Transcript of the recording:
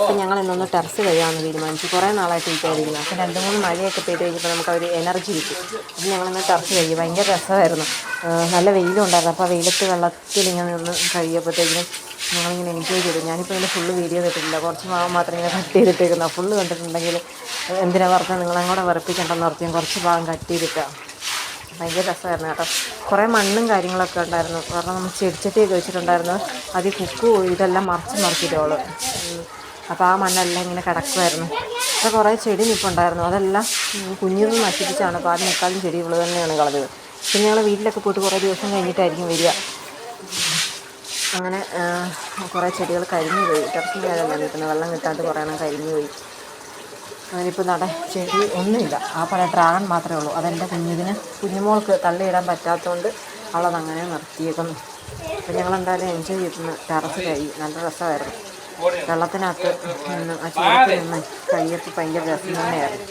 അപ്പം ഞങ്ങൾ ഇന്നൊന്ന് ടെറസ് കഴിയാമെന്ന് തീരുമാനിച്ചു. കുറേ നാളായിട്ട് വിചാരിക്കുന്നു അപ്പം രണ്ട് മൂന്ന് മഴയൊക്കെ പെയ്ത് കഴിഞ്ഞപ്പോൾ നമുക്ക് ഒരു എനർജി കിട്ടി. അപ്പം ഞങ്ങളിന്ന് ടെറസ് കഴിയും ഭയങ്കര രസമായിരുന്നു. നല്ല വെയിലും ഉണ്ടായിരുന്നു. അപ്പോൾ വെയിലത്ത് വെള്ളത്തിൽ ഇങ്ങനെ നിന്ന് കഴിയപ്പോഴത്തേക്കിനും ഞങ്ങളിങ്ങനെ എൻജോയ് ചെയ്തു. ഞാനിപ്പോൾ ഇതിന്റെ ഫുള്ള് വീഡിയോ കിട്ടില്ല കുറച്ച് ഭാഗം മാത്രം ഇങ്ങനെ കട്ട് ചെയ്തിട്ടേക്കുന്നു. ഫുള്ള് കണ്ടിട്ടുണ്ടെങ്കിൽ എന്തിനാ പറഞ്ഞാൽ നിങ്ങളെ കൂടെ വെറുപ്പിക്കണ്ടെന്ന് ഓർത്ത് ഞാൻ കുറച്ച് ഭാഗം കട്ട് ചെയ്തിട്ടാണ് ഭയങ്കര രസമായിരുന്നു കേട്ടോ. കുറേ മണ്ണും കാര്യങ്ങളൊക്കെ ഉണ്ടായിരുന്നു. കാരണം നമ്മൾ ചെടിച്ചട്ടിയൊക്കെ വെച്ചിട്ടുണ്ടായിരുന്നു. അതിൽ കുക്ക് ഇതെല്ലാം മറിച്ച് മറിച്ചിട്ടോൾ അപ്പോൾ ആ മണ്ണെല്ലാം ഇങ്ങനെ കിടക്കുമായിരുന്നു അപ്പോൾ കുറേ ചെടി നിൽപ്പുണ്ടായിരുന്നു അതെല്ലാം കുഞ്ഞിന്ന് നശിപ്പിച്ചാണ്. അപ്പോൾ മുക്കാലും ചെടി ഇവൾ തന്നെയാണ് കളഞ്ഞത്. പിന്നെ ഞങ്ങൾ വീട്ടിലൊക്കെ പോയിട്ട് കുറേ ദിവസം കഴിഞ്ഞിട്ടായിരിക്കും വരിക. അങ്ങനെ കുറേ ചെടികൾ കരിഞ്ഞു പോയി. ടെറസിന് മേലല്ല നിൽക്കുന്നത്. വെള്ളം കിട്ടാണ്ട് കുറേ എണ്ണം കരിഞ്ഞു പോയി. അതിനിപ്പോൾ നട ചെടി ഒന്നുമില്ല. ആ പല ഡ്രാഗൺ മാത്രമേ ഉള്ളൂ. അതെന്റെ കുഞ്ഞിതിന് കുഞ്ഞുമോൾക്ക് തള്ളിയിടാൻ പറ്റാത്തതുകൊണ്ട് അവളതങ്ങനെ നിർത്തിയേക്കുന്നു. അപ്പം ഞങ്ങളെന്തായാലും എൻജോയ് ചെയ്തിരുന്നു ടെറസ് കഴിയും നല്ല രസമായിരുന്നു. വെള്ളത്തിനകത്ത് നിന്ന് ആ ചൂടത്തിൽ നിന്ന് കയ്യത്ത് ഭയങ്കര രസം തന്നെയായിരുന്നു